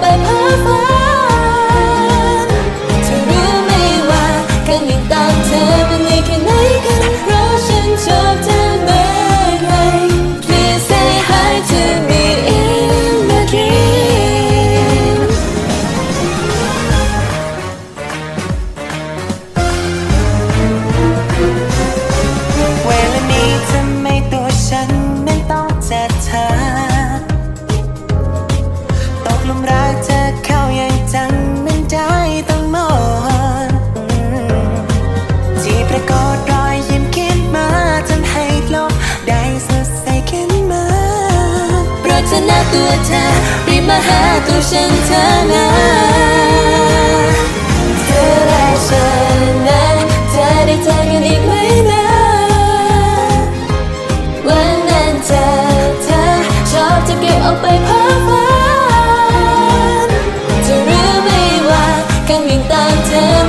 奔跑 ตัวเธอรีบมาหาตัวฉันเธอนะเธอและฉันนั้นจะได้เจอกันอีกไหมนะวันนั้นเธอเธอชอบจะเก็บเอาไปเพ้อฝันจะรู้ไหมว่าการวิ่งตามเธอ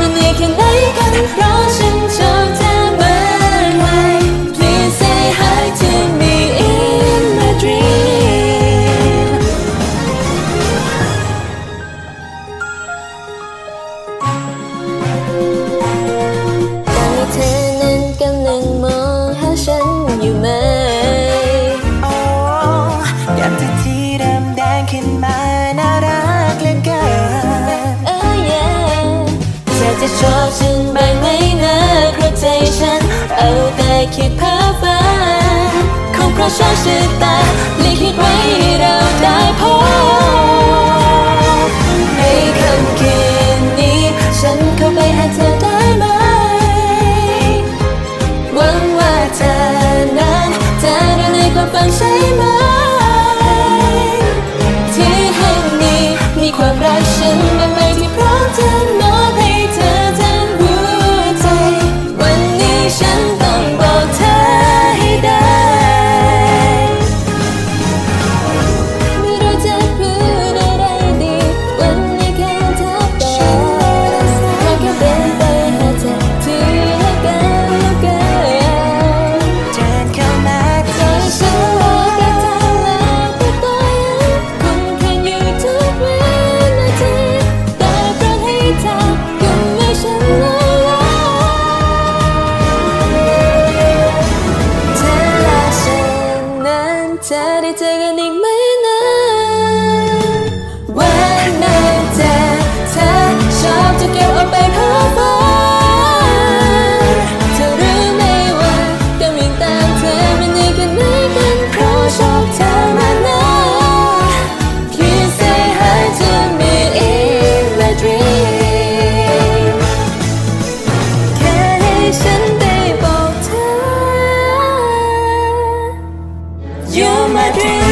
ฉันบ้างไหมนะเพราะใจฉัน เอาแต่คิดเพ้อฝันคงเพราะโชคชะตาลิขิตไว้เราได้พบในค่ำคืนนี้ ฉันเข้าไปหาเธอได้ไหม หวังว่าเธอนั้นจะได้ในความฝันใช่ไหม 짜릿한 닉 Dirty